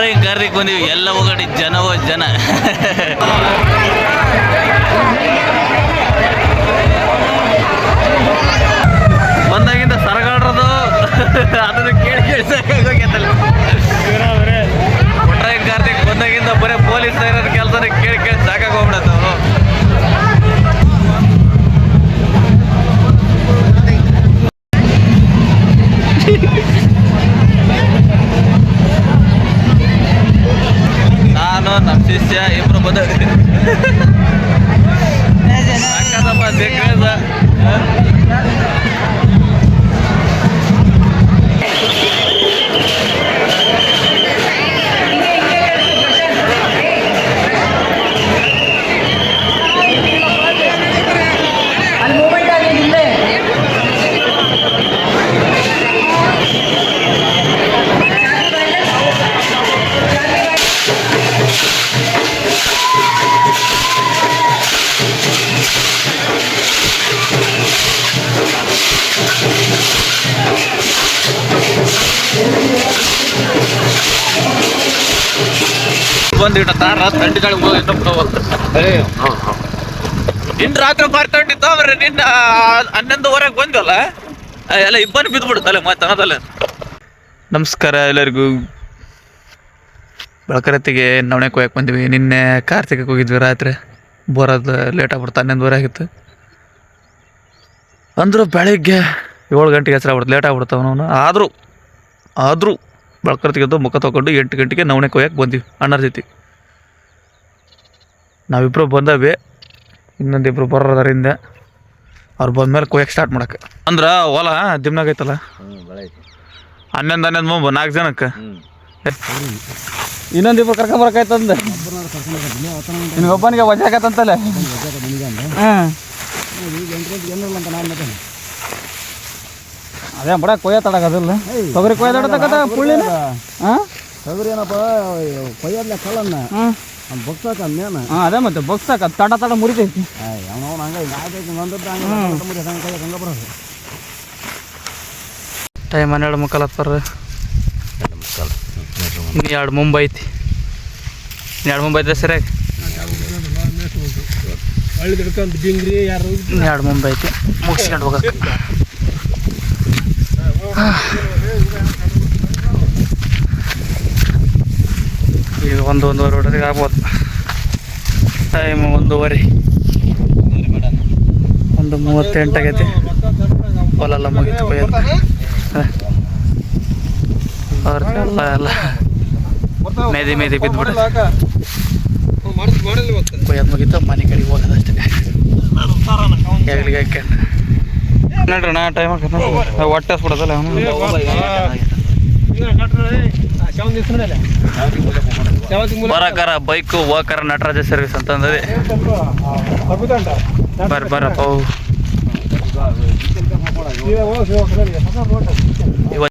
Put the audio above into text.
Train ಕರ್ರಿಗೆ ಬಂದೀವಿ ಎಲ್ಲ ಹೋಗಡಿ ಜನವೋ ಜನ. ಬಂದಾಗಿಂದ ಸರಗಾಡ್ರದು. ಅದನ್ನು ಕೇಳಿ ಕೇಳಿ ಸಾಕಾಗೋಗ್ಯತಲ್ಲ ಟ್ರೈನ್ ಗಾರ್ದಿಗೆ ಬಂದಾಗಿಂದ ಬರೀ ಪೊಲೀಸ್ ಇರೋದು ಕೆಲಸನ ಕೇಳಿ ಕೇಳಿ ಸಾಕಾಗೋಗ್ಬಿಡತ್ತು sis ya ya probada. Acá está para ತಾರ ಹೋಗಿ ನಿನ್ನ ರಾತ್ರಿ ಬರ್ಕೊಂಡಿದ್ದ ಅವ್ರೆ ನಿನ್ನ ಹನ್ನೊಂದುವರೆಗೆ ಬಂದಲ್ಲ ಆ, ಎಲ್ಲ ಇಬ್ಬರು ಬಿದ್ದುಬಿಡುತ್ತಲ್ಲ ಮತ್ತೆ ಅನ್ನೋದಲ್ಲ ನಮಸ್ಕಾರ ಎಲ್ಲರಿಗೂ. ಬೆಳಕರತ್ತಿಗೆ ನವಣೆ ಕೊಯ್ಯಕ್ಕೆ ಬಂದ್ವಿ. ನಿನ್ನೆ ಕಾರ್ತಿಕಕ್ಕೆ ಹೋಗಿದ್ವಿ ರಾತ್ರಿ. ಬರೋದು ಲೇಟ್ ಆಗ್ಬಿಡ್ತು ಹನ್ನೊಂದುವರೆ ಆಗಿತ್ತು. ಅಂದರೂ ಬೆಳಿಗ್ಗೆ ಏಳು ಗಂಟೆಗೆ ಹೆಸರು ಆಗ್ಬಿಡ್ತು ಲೇಟ್ ಆಗ್ಬಿಡ್ತಾವನು ಆದರೂ ಆದರೂ ಬೆಳಕರತ್ತಿಗೆದ್ದು ಮುಖ ತೊಗೊಂಡು ಎಂಟು ಗಂಟೆಗೆ ನವಣೆ ಕೊಯ್ಯಕ್ಕೆ ಬಂದಿವಿ, ಅಣ್ಣರ ಜೊತೆ. ನಾವಿಬ್ಬರು ಬಂದವೆ ಇನ್ನೊಂದಿಬ್ಬರು ಬರೋದರಿಂದ ಅವ್ರು ಬಂದ್ಮೇಲೆ ಕೊಯ್ಯಕ್ಕೆ ಸ್ಟಾರ್ಟ್ ಮಾಡಕ್ಕೆ. ಅಂದ್ರೆ ಹೊಲ ದಿಮ್ನಾಗೈತಲ್ಲ ಹನ್ನೊಂದು ಹನ್ನೊಂದು ಮುಂಬ, ನಾಲ್ಕು ಜನಕ್ಕೆ. ಇನ್ನೊಂದಿಬ್ರು ಕರ್ಕೊಂಬರಕಾಯ್ತಂದ ಒಬ್ಬನಿಗೆ ವಜಾ ಹಾಂ. ಅದೇ ಬಡ ಕೊಯ್ಯ ತಡಕದಿಲ್ಲ ತೊಗರಿ ಕೊಯ್ಯ ತಡತಕ್ಕದ ಪುಳ್ಳಿನ? ಹಾಂ ತೊಗರಿ ಏನಪ್ಪ ಕೊಯ್ಯದ್ಲೆ ಕಲ್ಲನ್ನ? ಬಗ್ಸಾಕ ಮೇನ? ಹಾಂ ಅದೇ ಮತ್ತೆ ಬಗ್ಸಾಕ ತಡ ತಡ ಮುರಿತೈತಿ. ಅವನವನ ಹಂಗೆ ನಾಲ್ಕೈದು ಮಂದದ್ದು ಹಂಗೆ ಮುರಿ ಹಂಗೆ ಕೈ ಹಂಗೆ ಬರೋದು. ಟೈಮ್ ಹನ್ನೆರಡು ಮುಕ್ಕಾಲು ಹತ್ತಾರ ಇನ್ನು ಎರಡು ಮುಂಬೈ ಐತಿ. ಎರಡು ಮುಂಬೈ ಐತೆ ಸರಿಯಾಗಿ ಎರಡು ಮುಂಬೈ ಐತಿ. ಮುಗಿಸ್ಕೊಂಡು ಹೋಗಕ್ಕೆ ಈಗ ಒಂದು ಒಂದೂವರೆ ಹೊಡೆದಿಗೆ ಆಗ್ಬೋದು. ಟೈಮ್ ಒಂದೂವರೆ. ಒಂದು ಮೂವತ್ತೆಂಟು ಆಗೈತಿ ಹೊಲ ಎಲ್ಲ ಮುಗೀತು ಕೊಯ್ಯೋದು ಎಲ್ಲ ಎಲ್ಲ ಮೇದಿ ಮೇದಿ ಬಿದ್ದುಬಿಟ್ಟು ಕೊಯ್ಯೋದು ಮುಗೀತು ಮನೆ ಕಡೆಗೆ ಹೋಗೋದು ಅಷ್ಟೇ ಹೆಗ್ಲಿಗೆ ಹಾಕ್ಯಂಡು ನೋಡ್ರಿ ನಾ ಟೈಮ್ ಹೊಟ್ಟೆ ಬಿಡೋದಲ್ಲ ಬರಕಾರ ಬೈಕ್ ಹೋಗಾರ ನಟರಾಜ ಸರ್ವಿಸ್ ಅಂತಂದವಿ ಬರ್ ಬರಪ್ಪ